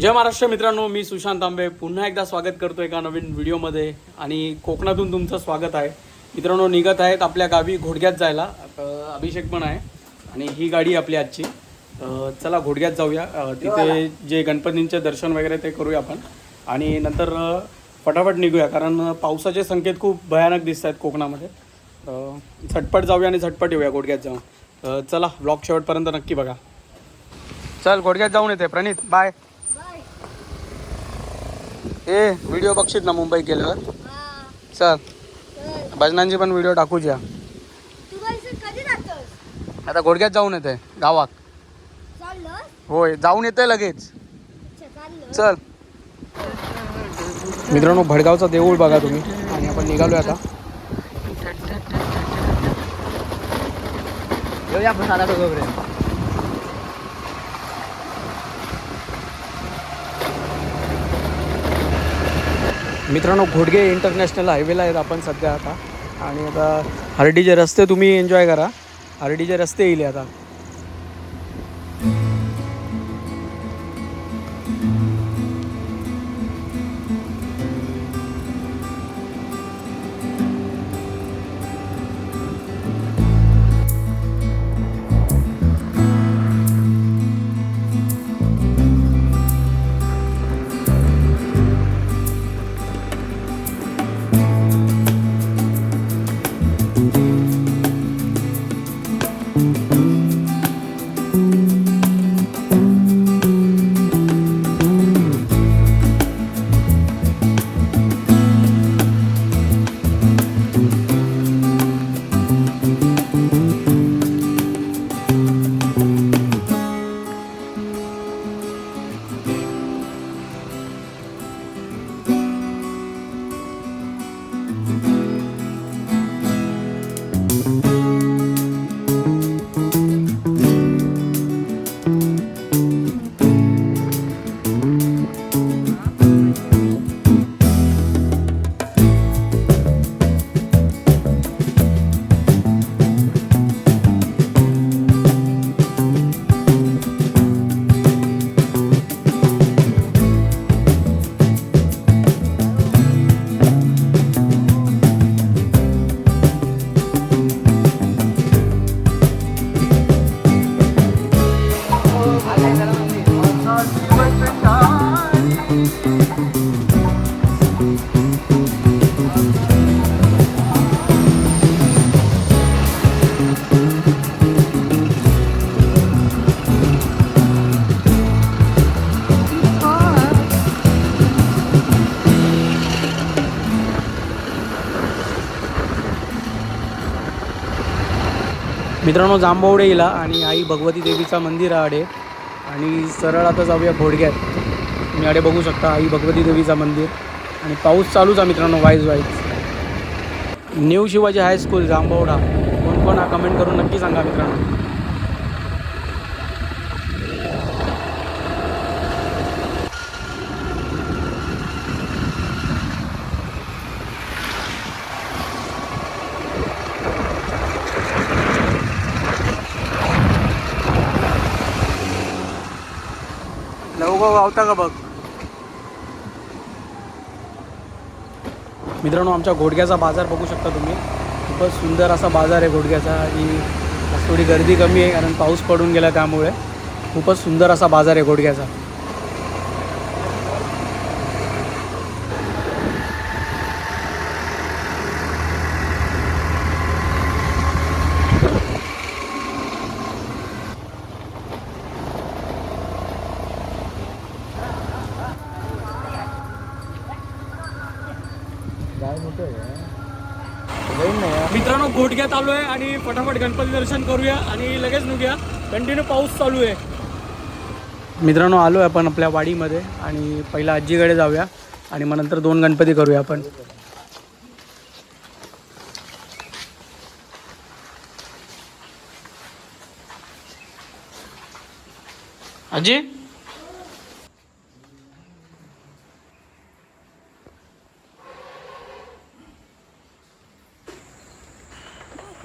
जय महाराष्ट्र मित्रांनो मी सुशांत आंबे पुन्हा एकदा स्वागत करतो एका नवीन व्हिडिओमध्ये आणि कोकणातून तुमचं स्वागत आहे. मित्रांनो निघत आहेत आपल्या गावी घोडग्यात जायला. अभिषेक पण आहे आणि ही गाडी आपली आजची. चला घोडग्यात जाऊया. तिथे जे गणपतींचे दर्शन वगैरे ते करूया आपण. आणि नंतर फटाफट निघूया कारण पावसाचे संकेत खूप भयानक दिसत आहेत कोकणामध्ये. झटपट जाऊया आणि झटपट येऊया घोडग्यात जाऊन. चला ब्लॉग शेवटपर्यंत नक्की बघा. चल घोडग्यात जाऊन येते प्रणित. बाय ए व्हिडिओ बघशील ना मुंबई गेल्यावर? चल. भजनांची पण व्हिडिओ टाकू द्या आता घोडक्यात जाऊन येते गावात. होय जाऊन येते लगेच. चल. मित्रांनो भडगावचा देऊळ बघा तुम्ही. आणि आपण निघालो आता. येऊया आपण साधा मित्रांनो घोडगे इंटरनॅशनल हायवेला आहेत आपण सध्या आता. आणि आता हर्डीचे रस्ते तुम्ही एन्जॉय करा. हर्डीचे रस्ते येईल आता. मित्रांनो जांभवडे आणि आई भगवती देवीचा मंदिर आहे आडे. आणि सरळ आता जाऊया घोडग्यात. तुम्ही आडे बघू शकता आई भगवती देवीचा मंदिर. आणि पाऊस चालूच आहे मित्रांनो वाईज wise. New Shivaji high school Jambhavda. कोण कोण हा कमेंट करून नक्की सांगा मित्रांनो. लवगाव गावता का बघ? मित्रांनो आमच्या घोडग्याचा बाजार बघू शकता तुम्ही. खूपच सुंदर असा बाजार आहे घोडग्याचा. आणि थोडी गर्दी कमी आहे कारण पाऊस पडून गेला त्यामुळे. खूपच सुंदर असा बाजार आहे घोडग्याचा. मित्रांनो घोडग्यात आलो आहे आणि फटाफट गणपती दर्शन करूया आणि लगेच निघूया. कंटिन्यू पाऊस चालू आहे. मित्रांनो आलो आहे आपण आपल्या वाडीमध्ये आणि पहिला आजीकडे जाऊया आणि मग नंतर दोन गणपती करूया आपण. आजी?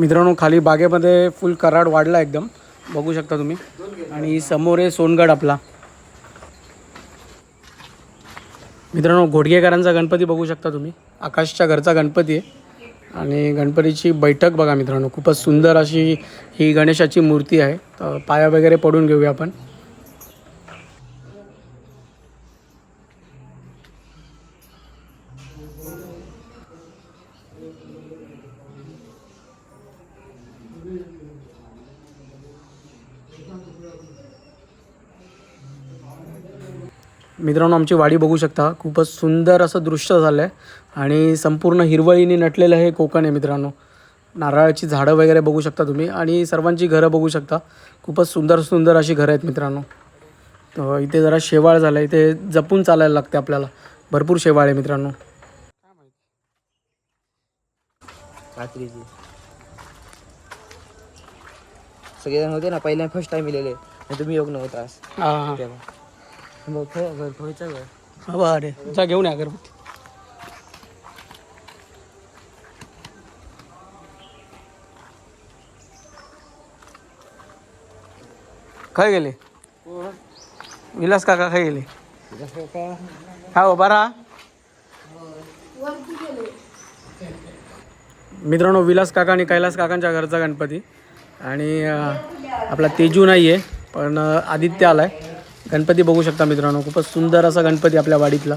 मित्रांनो खाली बागेमध्ये फुल कराड वाढला एकदम. बघू शकता तुम्ही. आणि समोर आहे सोनगड आपला. मित्रांनो घोडगेकरांचा गणपती बघू शकता तुम्ही. आकाशच्या घरचा गणपती आहे. आणि गणपतीची बैठक बघा मित्रांनो खूपच सुंदर अशी ही गणेशाची मूर्ती आहे. तर पाया वगैरे पडून घेऊया आपण. मित्रांनो आमची वाडी बघू शकता. खूपच सुंदर असं दृश्य झालं आहे आणि संपूर्ण हिरवळीने नटलेलं हे कोकण आहे मित्रांनो. नारळाची झाडं वगैरे बघू शकता तुम्ही. आणि सर्वांची घरं बघू शकता. खूपच सुंदर सुंदर अशी घरं आहेत मित्रांनो. तर इथे जरा शेवाळ झालं आहे इथे जपून चालायला लागते आपल्याला. भरपूर शेवाळ आहे मित्रांनो. सगळेजण होते ना पहिल्या फर्स्ट टाइम आणि तुम्ही योग नव्हतास हां घर हा बरे जा घेऊन या अगरबत्ती. काय गेले? विलास काका काय गेले? हा हो बरा मित्रांनो विलास काका आणि कैलास काकांच्या घरचा गणपती. आणि आपला तेजू नाही आहे पण आदित्य आलाय. गणपती बघू शकता मित्रांनो खूपच सुंदर असा गणपती आपल्या वाडीतला.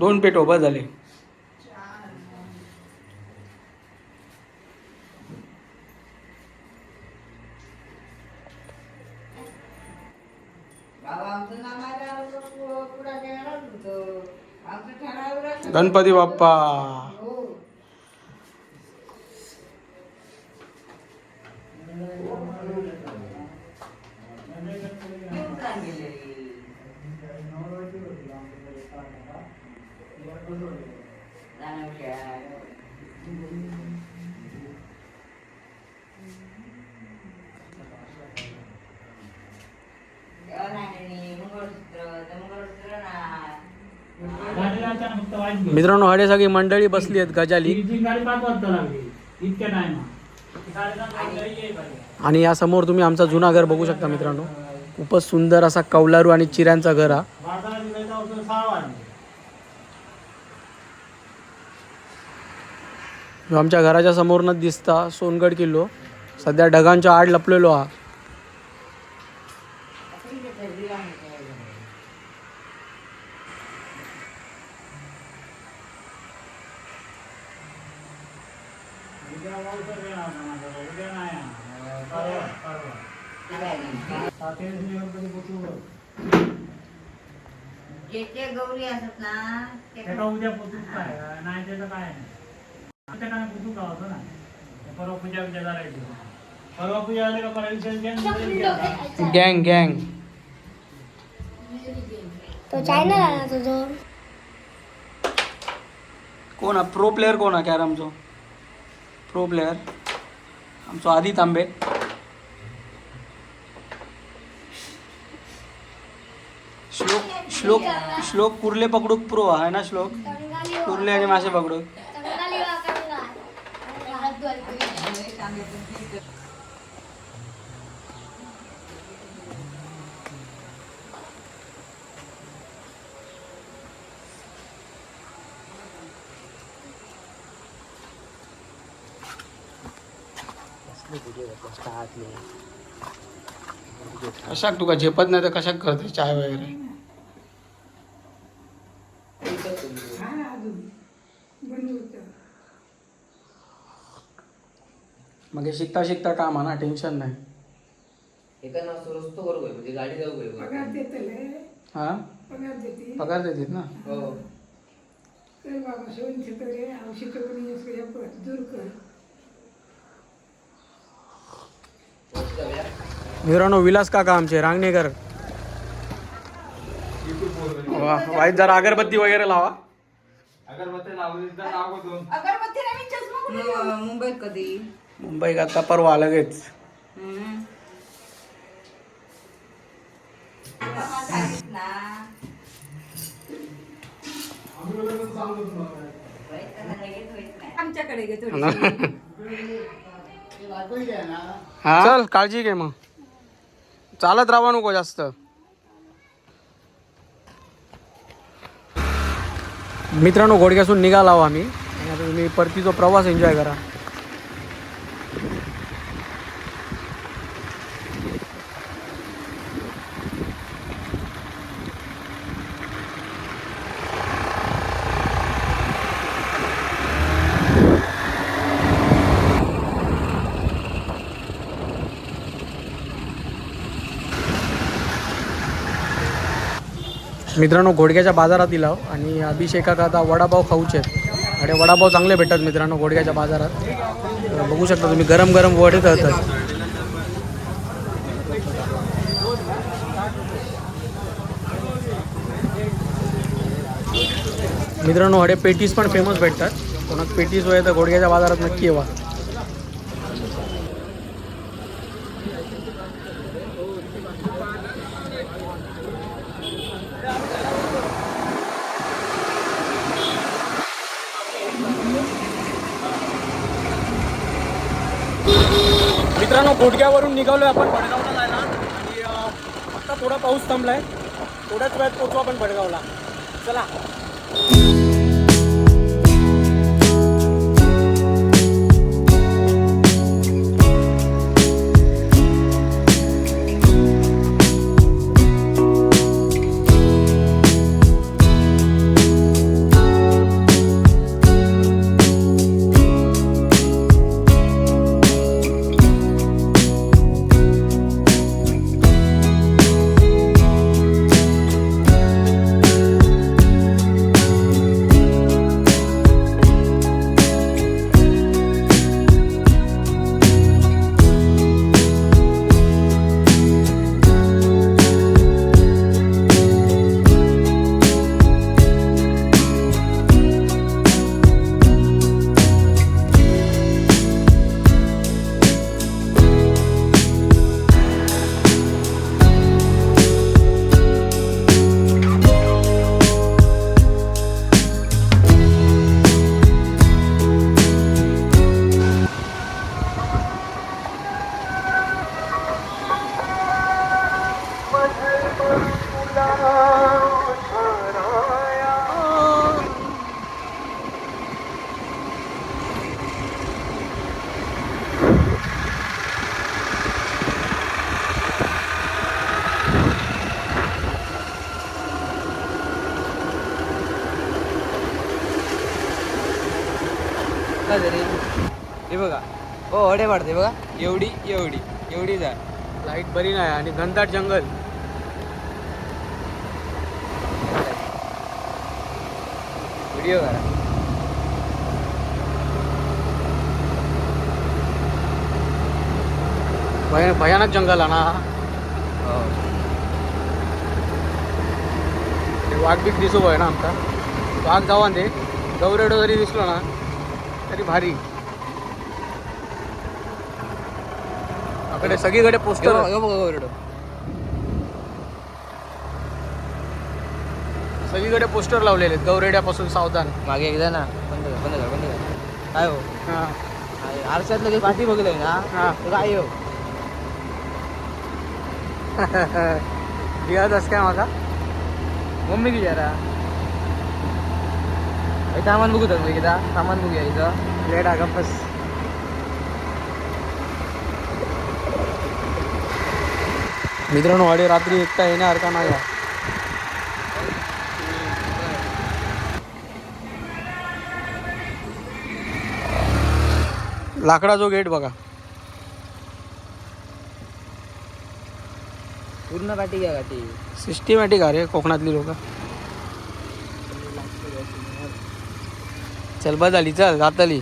दोन पेट उभा झाले. गणपती बाप्पा. हो. मित्रांनो हडे सगळी मंडळी बसली आहेत गजाली. आणि या समोर तुम्ही आमचा जुना घर बघू शकता मित्रांनो. खूपच सुंदर असा कौलारू आणि चिऱ्यांचा घर हा. आमच्या घराच्या समोरनच दिसता सोनगड किल्लो सध्या ढगांच्या आड लपलेलो हा जे जे गौरी असत ना ते त्याचा उद्या पोचून काय नाही. ना परवा पूजा परवा पूजा झाली का परवा गँग गँग तो आहे ना तुझं? कोण हा प्रो प्लेअर कोण हा कॅरमचो प्रो प्लेअर आमचो आदी तांबे श्लोक श्लोक श्लोक कुर्ले पकडूक प्रो आहे ना श्लोक? कुर्ले आणि मासे पकडू कशाक तुका झेपत नाही तर कशाक करते चाय वगैरे. मग हे शिकता शिकता काम ना टेन्शन नाही. एका रस्तो बरोबर म्हणजे गाडी जाऊ पगार देतले हा? पगार देते पगार देतात ना? हो. तर बाबा शिवून शिकवले औषध दूर कर. मित्रांनो विलास काका आमचे रांगणेकर. वा वाईट जरा अगरबत्ती वगैरे लावा. मुंबईत कधी? मुंबई आता परवा लगेच. आमच्याकडे घे हा. चल काळजी घे मग. चालत राहा नको जास्त. मित्रांनो घोडक्यासून निघाला आम्ही. आणि आता तुम्ही परतीचा प्रवास एन्जॉय करा. मित्रांनो घोडक्याच्या बाजारात इलाव आणि अभिषेकाक आता वडापाव खाऊचे आहेत. आणि वडापाव चांगले भेटतात मित्रांनो घोडक्याच्या बाजारात. बघू शकता तुम्ही गरम गरम वडे तळतात. मित्रांनो हडे पेटीस पण फेमस भेटतात. कोणाक पेटीस वय तर घोडक्याच्या बाजारात नक्की येवा मित्रांनो निघालो आहे आपण भडगावला जायला. आणि आत्ता आता थोडा पाऊस थांबला आहे थोड्याच वेळात पोहोचू आपण भडगावला चला. काय हे बघा. हो अडे वाढते बघा. एवढी एवढी एवढीच आहे लाइट बरी नाही आणि घनदाट जंगल. व्हिडिओ करा. भय भयानक जंगल आहे ना. हो. वाघ बीक दिसू आहे ना आमचा. वाघ जावा ते. गौरेडो जरी दिसलो ना तरी भारी. आपल्याकडे सगळीकडे पोस्टर सगळीकडे पोस्टर लावलेले आहेत. गौरेड्यापासून सावधान. मागे एकदा ना. बंद कर बंद कर बंद कर. काय हो? हा. आरशातलं काही पाठी बघलंय ना. हा. तो काय हो? बिहारच काय माझा? मम्मी की जरा? सामान बघू तर एकदा सामान बघूया इथं. लेट गप्पस मित्रांनो वाडे रात्री एकटा येणार का नाही? लाकडा जो गेट बघा. पूर्ण पाठी घ्या गाठी सिस्टमॅटिक अरे कोकणातली लोक. चल बस झाली चल जातली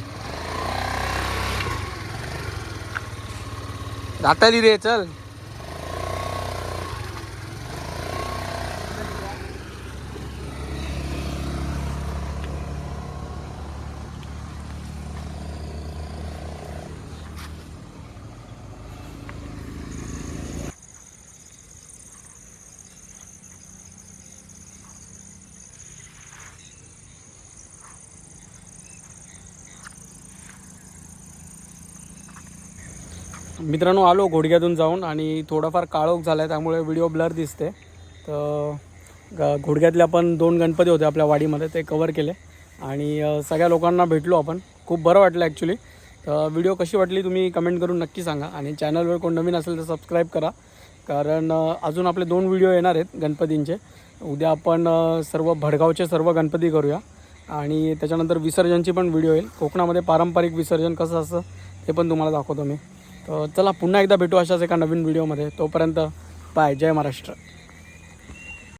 जातली रे चल. मित्रांनो आलो घोडग्यातून जाऊन आणि थोडाफार काळोख झाला आहे त्यामुळे व्हिडिओ ब्लर दिसते. तर ग घोडग्यातले आपण दोन गणपती होते आपल्या वाडीमध्ये ते कवर केले. आणि सगळ्या लोकांना भेटलो आपण. खूप बरं वाटलं ॲक्च्युली तर व्हिडिओ कशी वाटली तुम्ही कमेंट करून नक्की सांगा. आणि चॅनलवर कोण नवीन असेल तर सबस्क्राईब करा. कारण अजून आपले दोन व्हिडिओ येणार आहेत गणपतींचे. उद्या आपण सर्व भडगावचे सर्व गणपती करूया. आणि त्याच्यानंतर विसर्जनची पण व्हिडिओ येईल. कोकणामध्ये पारंपरिक विसर्जन कसं असतं ते पण तुम्हाला दाखवतो मी. तर चला पुन्हा एकदा भेटू अशाच एका नवीन व्हिडिओमध्ये तोपर्यंत बाय जय महाराष्ट्र.